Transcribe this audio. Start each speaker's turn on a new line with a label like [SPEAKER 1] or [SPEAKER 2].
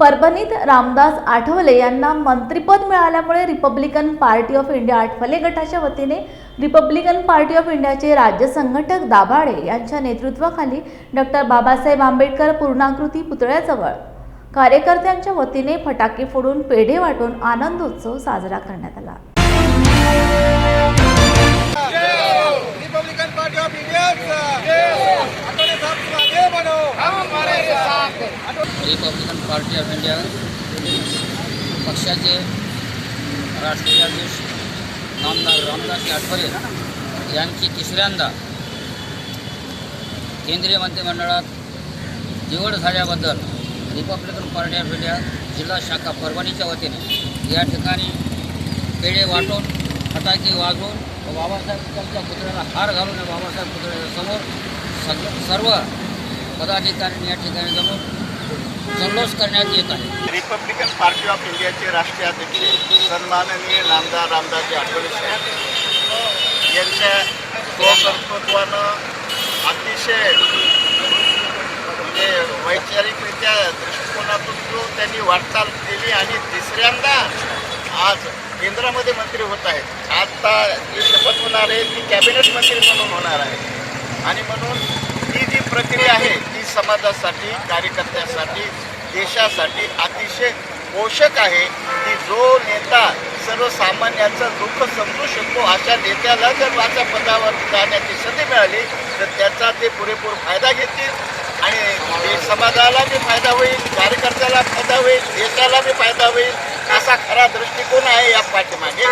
[SPEAKER 1] परभणीत रामदास आठवले यांना मंत्रिपद मिळाल्यामुळे Republican party of India Athawale गटाच्या वतीने रिपब्लिकन पार्टी ऑफ इंडियाचे राज्य संघटक दाभाडे यांच्या नेतृत्वाखाली डॉक्टर बाबासाहेब आंबेडकर पूर्णाकृती पुतळ्याजवळ कार्यकर्त्यांच्या वतीने फटाके फोडून पेढे वाटून आनंदोत्सव साजरा करण्यात आला.
[SPEAKER 2] रिपब्लिकन पार्टी ऑफ इंडिया
[SPEAKER 3] पक्षाचे राष्ट्रीय अध्यक्ष नामदार रामदास आठवले यांची तिसऱ्यांदा केंद्रीय मंत्रिमंडळात निवड झाल्याबद्दल रिपब्लिकन पार्टी ऑफ इंडिया जिल्हा शाखा परभणीच्या वतीने या ठिकाणी पेढे वाटून फटाके वाजवून व बाबासाहेब त्यांच्या पुतळ्याला हार घालून बाबासाहेब पुतळ्याच्या समोर सग सर्व पदाधिकाऱ्यांनी या ठिकाणी जमून जल्लोष करण्यात येत आहे.
[SPEAKER 2] रिपब्लिकन पार्टी ऑफ इंडियाचे राष्ट्रीय अध्यक्ष सन्माननीय नामदार रामदासजी आठवले साहेब यांच्या स्वकर्तृत्वानं अतिशय म्हणजे वैचारिकरित्या दृष्टिकोनातून जो त्यांनी वाटचाल केली आणि तिसऱ्यांदा आज केंद्रामध्ये मंत्री होत आहेत. आता जी शपथ होणार आहे ती कॅबिनेट मंत्री म्हणून होणार आहे. आणि म्हणून ती जी प्रक्रिया आहे ती समाजासाठी कार्यकर्त्यासाठी देशासाठी अतिशय पोषक आहे की जो नेता सर्वसामान्यांचं दुःख समजू शकतो अशा नेत्याला जर माझ्या पदावर जाण्याची संधी मिळाली तर त्याचा ते पुरेपूर फायदा घेतील आणि समाजाला बी फायदा होईल कार्यकर्त्याला फायदा होईल देशाला बी फायदा होईल असा खरा दृष्टिकोन आहे या पाठीमागे.